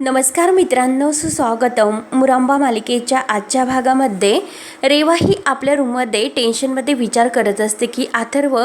नमस्कार मित्रांनो सुस्वागतम. मुरांबा मालिकेच्या आजच्या भागामध्ये रेवा ही आपल्या रूममध्ये टेन्शनमध्ये विचार करत असते की अथर्व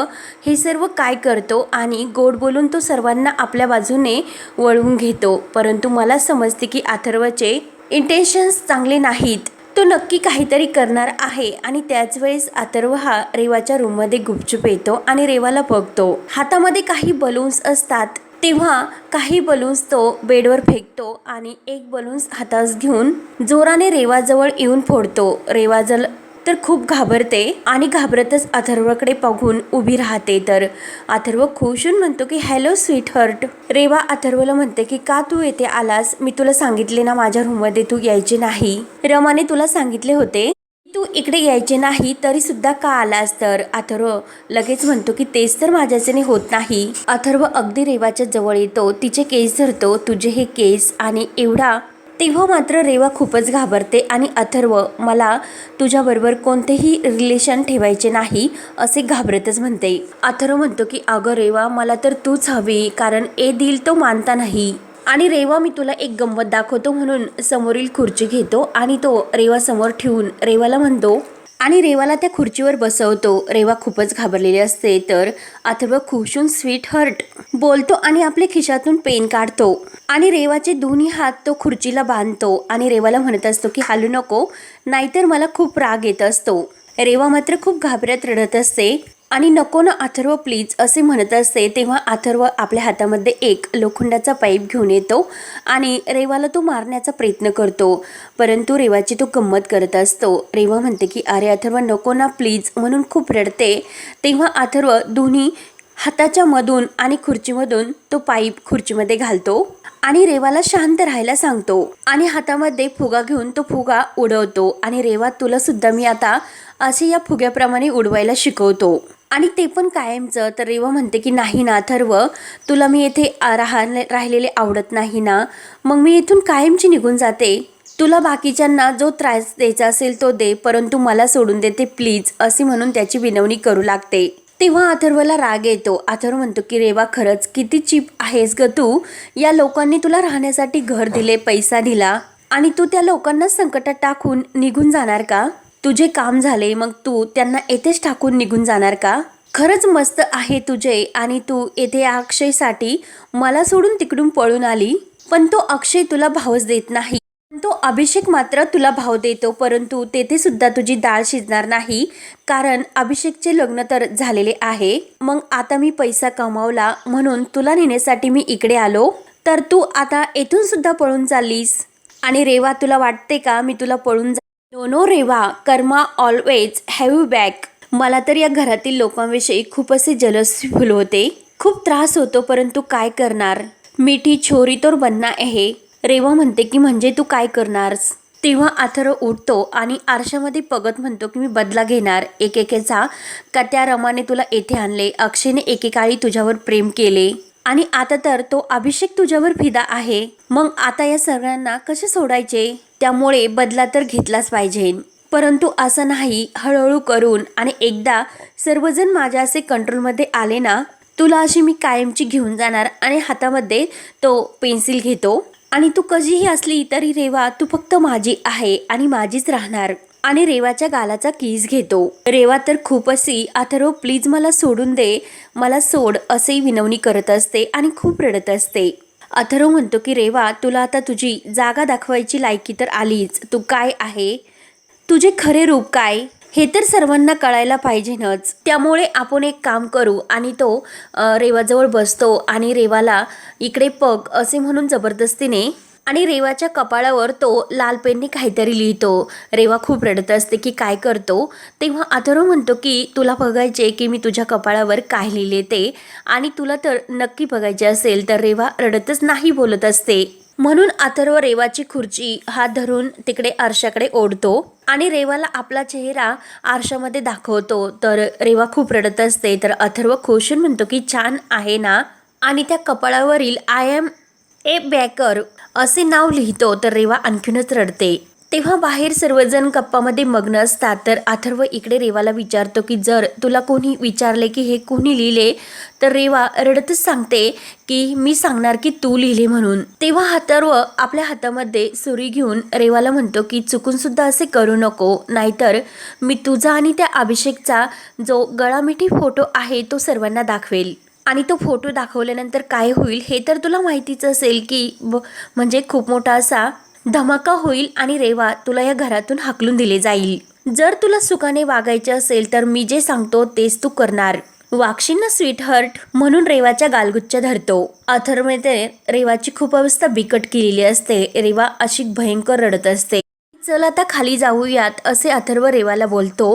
हे सर्व काय करतो आणि गोड बोलून तो सर्वांना आपल्या बाजूने वळवून घेतो. परंतु मला समजते की अथर्वचे इंटेन्शन्स चांगले नाहीत. तो नक्की काहीतरी करणार आहे आणि त्याच वेळेस अथर्व हा रेवाच्या रूममध्ये गुपचूप येतो आणि रेवाला बघतो. हातामध्ये काही बलून्स असतात. तेव्हा काही बलून्स तो बेडवर फेकतो आणि एक बलून्स हातास घेऊन जोराने रेवाजवळ येऊन फोडतो. रेवाजल तर खूप घाबरते आणि घाबरतच अथर्वकडे बघून उभी राहते तर. अथर्व खुश होऊन म्हणतो की हॅलो स्वीटहर्ट. रेवा अथर्वला म्हणते की का तू येथे आलास? मी तुला सांगितले ना माझ्या रूममध्ये तू यायचे नाही. रमाने तुला सांगितले होते तू इकडे यायचे नाही तरी सुद्धा का आलास तर? अथर्व लगेच म्हणतो की तेच तर माझ्याच्याने होत नाही. अथर्व अगदी रेवाच्या जवळ येतो. तिचे केस धरतो. तुझे हे केस आणि एवढा तेव्हा मात्र रेवा खूपच घाबरते आणि अथर्व मला तुझ्याबरोबर कोणतेही रिलेशन ठेवायचे नाही असे घाबरतच म्हणते. अथर्व म्हणतो की अगं रेवा मला तर तूच हवी कारण ए दिल तो मानता नाही. आणि रेवा मी तुला एक गंमत दाखवतो म्हणून समोरील खुर्ची घेतो आणि तो रेवा समोर ठेवून रेवाला म्हणतो आणि रेवाला त्या खुर्चीवर बसवतो. रेवा खूपच घाबरलेली असते तर अथर्व खुशून स्वीट हर्ट बोलतो आणि आपल्या खिशातून पेन काढतो. आणि रेवाचे दोन्ही हात तो खुर्चीला बांधतो आणि रेवाला म्हणत असतो की हालू नको नाहीतर मला खूप राग येत असतो. रेवा मात्र खूप घाबरत रडत असते. आणि नको ना अथर्व प्लीज असे म्हणत असते तेव्हा अथर्व आपल्या हातामध्ये एक लोखंडाचा पाईप घेऊन येतो आणि रेवाला तो मारण्याचा प्रयत्न करतो. परंतु रेवाची तो गंमत करत असतो. रेवा म्हणते की अरे अथर्व नको ना प्लीज म्हणून खूप रडते. तेव्हा अथर्व दोन्ही हाताच्या मधून आणि खुर्चीमधून तो पाईप खुर्चीमध्ये घालतो आणि रेवाला शांत राहायला सांगतो आणि हातामध्ये फुगा घेऊन तो फुगा उडवतो. आणि रेवा तुला सुद्धा मी आता असे या फुग्याप्रमाणे उडवायला शिकवतो. आणि ते पण कायमचं. तर रेवा म्हणते की नाही ना अथर्व तुला मी येथे आ- राहा राहिलेले आवडत नाही ना. मग मी इथून कायमची निघून जाते. तुला बाकीच्यांना जो त्रास द्यायचा असेल तो दे परंतु मला सोडून देते प्लीज असे म्हणून त्याची विनवणी करू लागते. तेव्हा अथर्वला राग येतो. अथर्व म्हणतो की रेवा खरंच किती चीप आहेस ग तू. या लोकांनी तुला राहण्यासाठी घर दिले पैसा दिला. आणि तू त्या लोकांना संकटात टाकून निघून जाणार का? तुझे काम झाले मग तू त्यांना येथेच टाकून निघून जाणार का? खरंच मस्त आहे तुझे आणि तू येथे अक्षयसाठी मला सोडून तिकडून पळून आली? पण तो अक्षय तुला भावच देत नाही. तो अभिषेक मात्र तुला भाव देतो परंतु तेथे सुद्धा तुझी डाळ शिजणार नाही. कारण अभिषेकचे लग्न तर झालेले आहे. मग आता मी पैसा कमावला म्हणून तुला नेण्यासाठी मी इकडे आलो? तर तू आता येथून सुद्धा पळून चाललीस? आणि रेवा तुला वाटते का मी तुला पळून dunno no Reva karma always have you back मला तर या घरातील लोकांविषयी खूप असे जलस फुल होते. खूप त्रास होतो परंतु काय करणार? मिठी छोरी तर बनना आहे. रेवा म्हणते की म्हणजे तू काय करणारस? तेव्हा अथर्व उठतो आणि आरशामध्ये पगत म्हणतो की मी बदला घेणार. एकेकेचा का त्या रमाने तुला येथे आणले. अक्षयने एकेकाळी तुझ्यावर प्रेम केले. आणि आता तर तो अभिषेक तुझ्यावर फिदा आहे. मग आता या सगळ्यांना कसे सोडायचे? त्यामुळे बदला तर घेतलाच पाहिजे. परंतु असं नाही हळूहळू करून आणि एकदा सर्वजण माझ्या असे कंट्रोलमध्ये आले ना तुला अशी मी कायमची घेऊन जाणार आणि हातामध्ये तो पेन्सिल घेतो. आणि तू कशीही असली तरी रेवा तू फक्त माझी आहे आणि माझीच राहणार. आणि रेवाच्या गालाचा किस घेतो. रेवा तर खूप अशी अथर्व प्लीज मला सोडून दे. मला सोड असे विनवणी करत असते आणि खूप रडत असते. अथर्व म्हणतो की रेवा तुला आता तुझी जागा दाखवायची लायकी तर आलीच. तू काय आहे? तुझे खरे रूप काय? हे तर सर्वांना कळायला पाहिजेनच. त्यामुळे आपण एक काम करू आणि तो रेवाजवळ बसतो आणि रेवाला इकडे पग असे म्हणून जबरदस्तीने आणि रेवाच्या कपाळावर तो लाल पेनने काहीतरी लिहितो. रेवा खूप रडत असते की काय करतो? तेव्हा अथर्व म्हणतो की तुला बघायचे की मी तुझ्या कपाळावर काय लिहिले ते? आणि तुला तर नक्की बघायचे असेल तर रेवा रडतच नाही बोलत असते. म्हणून अथर्व रेवाची खुर्ची हात धरून तिकडे आरशाकडे ओढतो आणि रेवाला आपला चेहरा आरशामध्ये दाखवतो. तर रेवा खूप रडत असते तर अथर्व खुशून म्हणतो की छान आहे ना? आणि त्या कपाळावरील आय एम ए बॅकर असे नाव लिहितो तर रेवा आणखीनच रडते. तेव्हा बाहेर सर्वजण गप्पामध्ये मग्न असतात तर अथर्व इकडे रेवाला विचारतो की जर तुला कोणी विचारले की हे कोणी लिहिले? तर रेवा रडतच सांगते की मी सांगणार की तू लिहिले म्हणून. तेव्हा अथर्व आपल्या हातामध्ये सुरी घेऊन रेवाला म्हणतो की चुकून सुद्धा असे करू नको नाहीतर मी तुझा आणि त्या अभिषेकचा जो गळामिठी फोटो आहे तो सर्वांना दाखवेल. आणि तो फोटो दाखवल्यानंतर काय होईल हे तर तुला माहितीच असेल की ब- म्हणजे खूप मोठा असा धमाका होईल आणि रेवा तुला या घरातून हाकलून दिले जाईल. जर तुला सुखाने वागायचे असेल तर मी जे सांगतो तेच तू करणार. वाक्षीन ना म्हणून रेवाच्या गालगुच्छ धरतो. अथर्वने रेवाची खूप अवस्था बिकट केलेली असते. रेवा अशी भयंकर रडत असते. चल आता खाली जाऊयात असे अथर्व रेवाला बोलतो.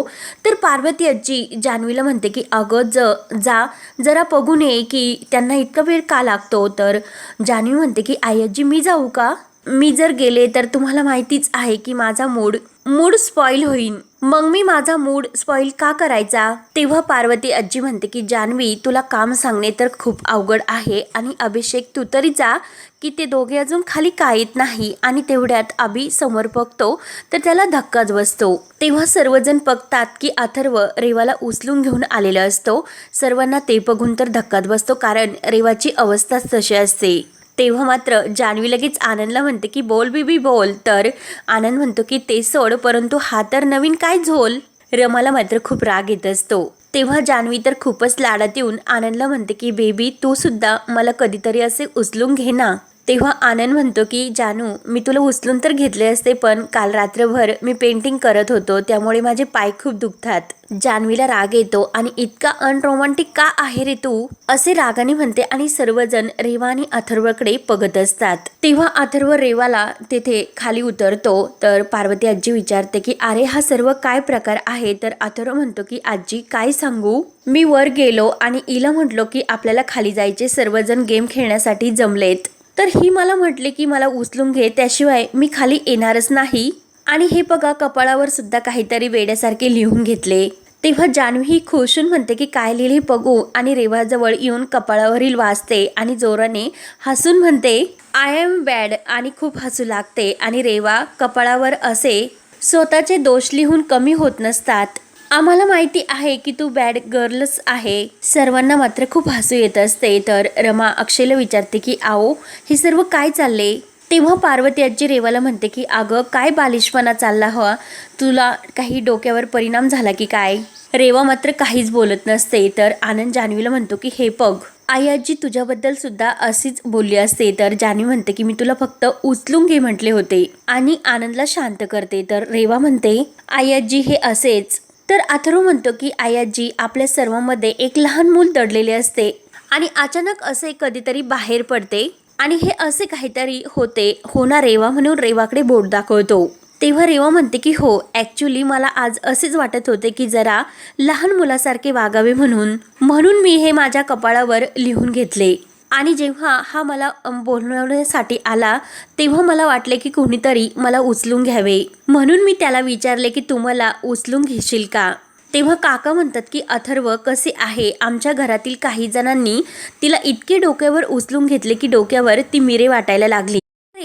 तर पार्वती आजी जान्हवीला म्हणते की अगं ज जा जरा बघून ये की त्यांना इतका वेळ का लागतो? तर जान्हवी म्हणते की आई आजी मी जाऊ का? मी जर गेले तर तुम्हाला माहितीच आहे की माझा मूड मूड स्पॉईल होईल मग मी माझा मूड स्पॉईल का करायचा? तेव्हा पार्वती आजी म्हणते की जान्हवी तुला काम सांगणे तर खूप अवघड आहे आणि अभिषेक तू तरी जा की ते दोघे अजून खाली का येत नाही? आणि तेवढ्यात अभि समोर बघतो तर त्याला धक्काच बसतो. तेव्हा सर्वजण बघतात की अथर्व रेवाला उचलून घेऊन आलेला असतो. सर्वांना ते बघून तर धक्काच बसतो कारण रेवाची अवस्थाच तशी असते. तेव्हा मात्र जान्हवी लगेच आनंदला म्हणते की बोल बीबी बोल. तर आनंद म्हणतो की ते सोड परंतु हा तर नवीन काय झोल? रमाला मात्र खूप राग येत असतो. तेव्हा जान्हवी तर खूपच लाडात येऊन आनंदला म्हणते की बेबी तू सुद्धा मला कधीतरी असे उचलून घे ना. तेव्हा आनंद म्हणतो की जानू मी तुला उचलून तर घेतले असते पण काल रात्रभर मी पेंटिंग करत होतो त्यामुळे माझे पाय खूप दुखतात. जान्हवीला राग येतो आणि इतका अनरोमॅन्टिक का आहे रे तू? असे रागाने म्हणते आणि सर्वजण रेवा आणि अथर्वकडे बघत असतात. तेव्हा अथर्व रेवाला तेथे खाली उतरतो तर पार्वती आजी विचारते की अरे हा सर्व काय प्रकार आहे? तर अथर्व म्हणतो की आजी काय सांगू? मी वर गेलो आणि इला म्हटलो की आपल्याला खाली जायचे सर्वजण गेम खेळण्यासाठी जमलेत. तर ही मला म्हटले की मला उचलून घे त्याशिवाय मी खाली येणारच नाही. आणि हे बघा कपाळावर सुद्धा काहीतरी वेड्यासारखे लिहून घेतले. तेव्हा जान्हवी ही खुशून म्हणते की काय लिहिले बघू. आणि रेवाजवळ येऊन कपाळावरील वाचते आणि जोराने हसून म्हणते आय एम बॅड आणि खूप हसू लागते. आणि रेवा कपाळावर असे स्वतःचे दोष लिहून कमी होत नसतात. आम्हाला माहिती आहे की तू बॅड गर्लच आहे. सर्वांना मात्र खूप हसू येत असते. तर रमा अक्षयला विचारते की आओ हे सर्व काय चालले? तेव्हा पार्वती आजी रेवाला म्हणते की अगं काय बालिशपणा चालला हवा? तुला काही डोक्यावर परिणाम झाला की काय? रेवा मात्र काहीच बोलत नसते. तर आनंद जान्हवीला म्हणतो की हे पग आई आजी तुझ्याबद्दल सुद्धा अशीच बोलली असते. तर जान्हवी म्हणते की मी तुला फक्त उचलून घे म्हटले होते आणि आनंदला शांत करते. तर रेवा म्हणते आई आजी हे असेच. तर अथर्व म्हणतो की आयाजी आपल्या सर्वांमध्ये एक लहान मूल दडलेले असते आणि अचानक असे कधीतरी बाहेर पडते आणि हे असे काहीतरी होते होणार रेवा म्हणून रेवाकडे बोट दाखवतो. तेव्हा रेवा म्हणते की हो ॲक्च्युली मला आज असेच वाटत होते की जरा लहान मुलासारखे वागावे म्हणून. म्हणून मी हे माझ्या कपाळावर लिहून घेतले. आणि जेव्हा हा मला बोलवण्यासाठी आला तेव्हा मला वाटले की कोणीतरी मला उचलून घ्यावे. म्हणून मी त्याला विचारले की तुम्हाला उचलून घेशील का? तेव्हा काका म्हणतात की अथर्व कसे आहे? आमच्या घरातील काही जणांनी तिला इतके डोक्यावर उचलून घेतले की डोक्यावर ती मिरे वाटायला लागली.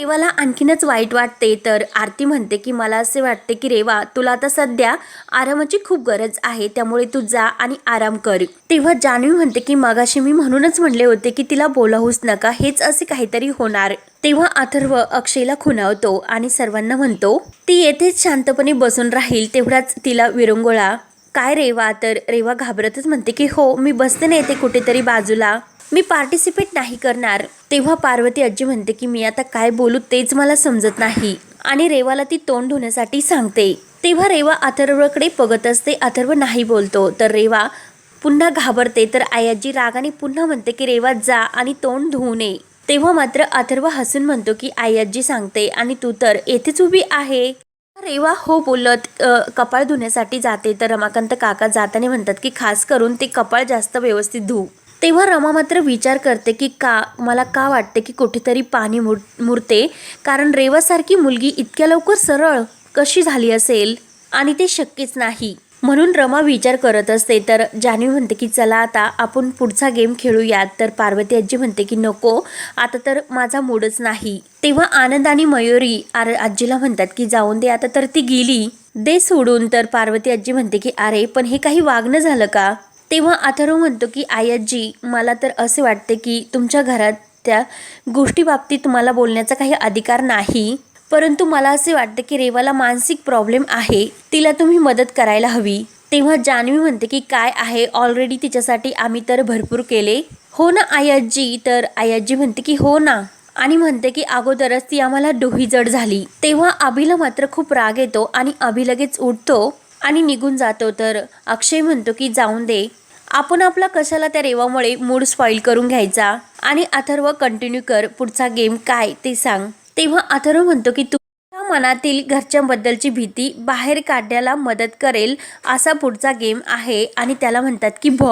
रेवाला आणखीनच वाईट वाटते तर आरती म्हणते की मला असे वाटते की रेवा तुला आता सध्या आरामाची खूप गरज आहे त्यामुळे तू जा आणि आराम कर. तेव्हा जान्हवी म्हणते की मगाशी मी म्हणूनच म्हणले होते की तिला बोलावूच नका हेच असे काहीतरी होणार. तेव्हा अथर्व अक्षयला खुणावतो आणि सर्वांना म्हणतो ती येथेच शांतपणे बसून राहील तेवढाच तिला विरंगुळा. काय रेवा तर रेवा घाबरतच म्हणते की हो मी बसते ना येते कुठेतरी बाजूला. मी पार्टिसिपेट नाही करणार. तेव्हा पार्वती आजी म्हणते की मी आता काय बोलू तेच मला समजत नाही. आणि रेवाला ती तोंड धुण्यासाठी सांगते. तेव्हा रेवा अथर्वकडे बघत असते अथर्व नाही बोलतो. तर रेवा पुन्हा घाबरते. तर आयाजी रागाने पुन्हा म्हणते की रेवा जा आणि तोंड धुवू नये. तेव्हा मात्र अथर्व हसून म्हणतो की आयाजी सांगते आणि तू तर येथेच उभी आहे. रेवा हो बोलत कपाळ धुण्यासाठी जाते. तर रमाकांत काका जाताना म्हणतात की खास करून ते कपाळ जास्त व्यवस्थित धुऊ तेव्हा रमा मात्र विचार करते की का मला का वाटते की कुठेतरी पाणी मुर मुरते. कारण रेवासारखी मुलगी इतक्या लवकर सरळ कशी झाली असेल? आणि ते शक्यच नाही. म्हणून रमा विचार करत असते तर जान्हवी म्हणते की चला आता आपण पुढचा गेम खेळूयात. तर पार्वती आजी म्हणते की नको आता तर माझा मूडच नाही. तेव्हा आनंद आणि मयुरी आर आजीला म्हणतात की जाऊन दे आता तर ती गेली. दे सोडून. तर पार्वती आजी म्हणते की अरे पण हे काही वागणं झालं का? तेव्हा अथर्व म्हणतो की आई मला तर असे वाटते की तुमच्या घरात त्या गोष्टीबाबतीत मला तुम्हाला बोलण्याचा काही अधिकार नाही. परंतु मला असे वाटते की रेवाला मानसिक प्रॉब्लेम आहे. तिला तुम्ही मदत करायला हवी. तेव्हा जान्हवी म्हणते की काय आहे? ऑलरेडी तिच्यासाठी आम्ही तर भरपूर केले. हो ना आई तर आई आजी म्हणते की हो ना. आणि म्हणते की अगोदरच ती आम्हाला डोही जड झाली. तेव्हा अभिला मात्र खूप राग येतो आणि अभि लगेच उठतो. आणि निघून जातो. तर अक्षय म्हणतो की जाऊन दे. आपण आपला कशाला त्या रेवामुळे मूड स्पॉईल करून घ्यायचा? आणि अथर्व कंटिन्यू कर. पुढचा गेम काय ते सांग. तेव्हा अथर्व म्हणतो की तुझ्या मनातील घरच्यांबद्दलची भीती बाहेर काढण्याला मदत करेल. असा पुढचा गेम आहे. आणि त्याला म्हणतात की भ.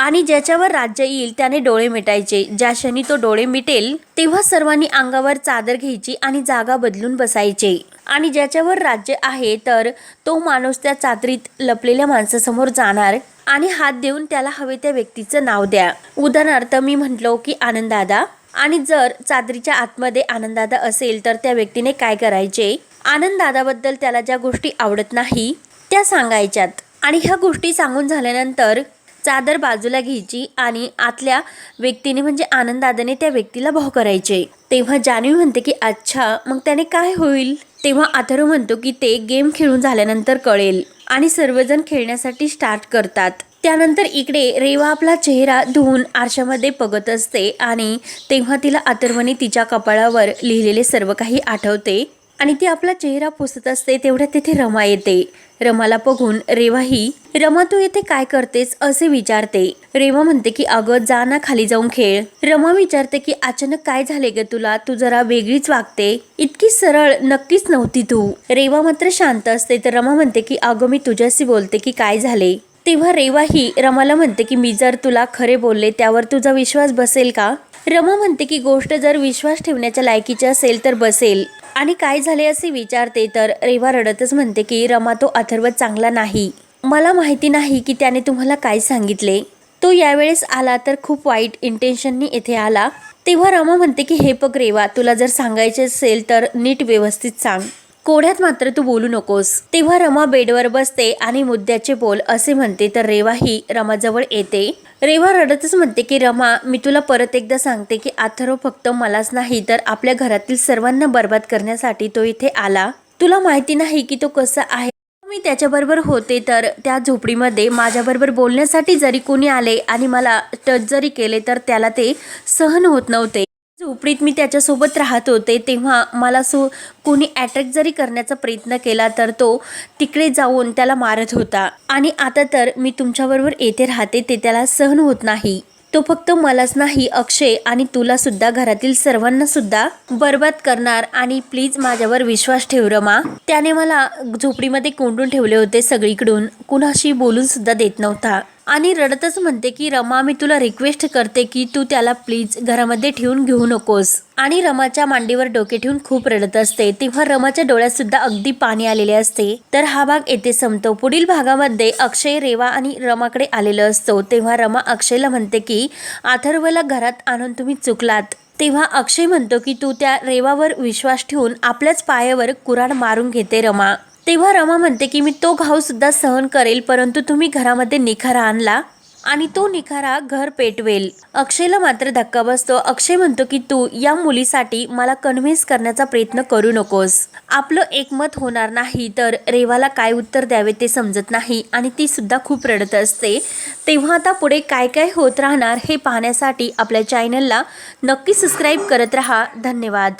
आणि ज्याच्यावर राज्य येईल त्याने डोळे मिटायचे. ज्या क्षणी तो डोळे मिटेल तेव्हा सर्वांनी अंगावर चादर घ्यायची आणि जागा बदलून बसायचे. आणि ज्याच्यावर राज्य आहे तर तो माणूस त्या चादरीत लपलेल्या माणसासमोर जाणार आणि हात देऊन त्याला हवे त्या व्यक्तीचं नाव द्या. उदाहरणार्थ मी म्हटलो की आनंददादा. आणि जर चादरीच्या आतमध्ये आनंददादा असेल तर त्या व्यक्तीने काय करायचे? आनंददादाबद्दल त्याला ज्या गोष्टी आवडत नाही त्या सांगायच्यात. आणि ह्या गोष्टी सांगून झाल्यानंतर चादर बाजूला घ्यायची आणि आतल्या व्यक्तीने म्हणजे आनंददादाने त्या व्यक्तीला भाव करायचे. तेव्हा जान्हवी म्हणते की अच्छा मग त्याने काय होईल? तेव्हा अथर्व म्हणतो की ते गेम खेळून झाल्यानंतर कळेल आणि सर्वजण खेळण्यासाठी स्टार्ट करतात. त्यानंतर इकडे रेवा आपला चेहरा धुवून आरशामध्ये बघत असते आणि तेव्हा तिला अथर्वने तिच्या कपाळावर लिहिलेले सर्व काही आठवते आणि ती आपला चेहरा पुसत असते तेवढ्या तिथे रमा येते. रमाला बघून रेवाही रमा तू येथे काय करतेस? असे विचारते. रेवा म्हणते की अगं जा ना खाली जाऊन खेळ. रमा विचारते की अचानक काय झाले ग तुला? तू जरा वेगळीच वागते. इतकी सरळ नक्कीच नव्हती तू. रेवा मात्र शांत असते तर रमा म्हणते की अगं मी तुझ्याशी बोलते की काय झाले? तेव्हा रेवा ही रमाला म्हणते की मी जर तुला खरे बोलले त्यावर तुझा विश्वास बसेल का? रमा म्हणते की गोष्ट जर विश्वास ठेवण्याच्या लायकीची असेल तर बसेल. आणि काय झाले असे विचारते तर रेवा रडतच म्हणते की रमा तो अथर्व चांगला नाही. मला माहिती नाही की त्याने तुम्हाला काय सांगितले. तो यावेळेस आला तर खूप वाईट इंटेन्शननी येथे आला. तेव्हा रमा म्हणते की हे बघ रेवा तुला जर सांगायचे असेल तर नीट व्यवस्थित सांग. कोड्यात मात्र तू बोलू नकोस. तेव्हा रमा बेडवर बसते आणि मुद्द्याचे बोल असे म्हणते तर रेवा ही रमाजवळ येते. रेवा रडतच म्हणते की रमा मी तुला परत एकदा सांगते की आथरो फक्त मलाच नाही तर आपल्या घरातील सर्वांना बर्बाद करण्यासाठी तो इथे आला. तुला माहिती नाही की तो कसा आहे? मी त्याच्याबरोबर होते तर त्या झोपडीमध्ये माझ्याबरोबर बोलण्यासाठी जरी कोणी आले आणि मला टच जरी केले तर त्याला ते सहन होत नव्हते. झोपडीत मी त्याच्यासोबत राहत होते तेव्हा मला सो कोणी अटॅक जरी करण्याचा प्रयत्न केला तर तो तिकडे जाऊन त्याला मारत होता. आणि आता तर मी तुमच्याबरोबर येथे राहते ते त्याला सहन होत नाही. तो फक्त मलाच नाही अक्षय आणि तुला सुद्धा घरातील सर्वांना सुद्धा बर्बाद करणार आणि प्लीज माझ्यावर विश्वास ठेव रमा. त्याने मला झोपडीमध्ये कोंडून ठेवले होते सगळीकडून. कुणाशी बोलून सुद्धा देत नव्हता. आणि रडतच म्हणते की रमा मी तुला रिक्वेस्ट करते की तू त्याला प्लीज घरामध्ये ठेवून घेऊ नकोस. आणि रमाच्या मांडीवर डोके ठेवून खूप रडत असते. तेव्हा रमाच्या डोळ्यात सुद्धा अगदी पाणी आलेले असते. तर हा भाग येथे संपतो. पुढील भागामध्ये अक्षय रेवा आणि रमाकडे आलेला असतो. तेव्हा रमा अक्षयला म्हणते की अथर्वला घरात आणून तुम्ही चुकलात. तेव्हा अक्षय म्हणतो की तू त्या रेवावर विश्वास ठेवून आपल्याच पायावर कुराड मारून घेते रमा. तेव्हा रमा म्हणते की मी तो घावसुद्धा सहन करेल परंतु तुम्ही घरामध्ये निखारा आणला आणि तो निखारा घर पेटवेल. अक्षयला मात्र धक्का बसतो. अक्षय म्हणतो की तू या मुलीसाठी मला कन्व्हिन्स करण्याचा प्रयत्न करू नकोस. आपलं एकमत होणार नाही तर रेवाला काय उत्तर द्यावे ते समजत नाही आणि ती सुद्धा खूप रडत असते. तेव्हा आता पुढे काय काय होत राहणार हे पाहण्यासाठी आपल्या चॅनलला नक्की सबस्क्राईब करत राहा. धन्यवाद.